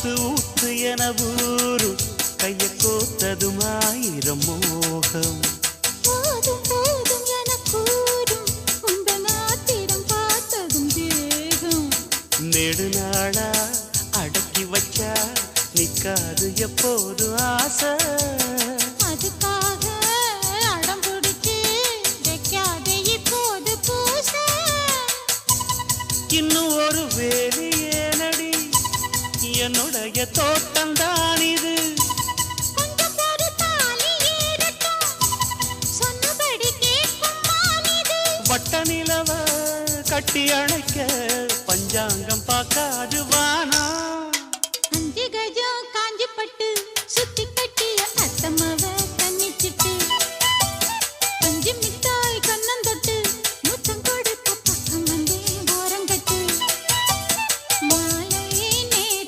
ஆத்து ஊத்து என ஊரு. கைய கோத்ததும் ஆயிரம் மோகம். நெடுநாளா அடக்கி வச்சா நிக்காது எப்போது ஆசை? அதுக்காக அடம் பிடிச்சு வைக்காதே இப்போது பூச. இன்னும் ஒரு என்னுடைய இது. சொன்னபடி கேட்கும் மானிது வட்ட நிலவ கட்டி அணைக்க பஞ்சாங்கம் பார்க்காது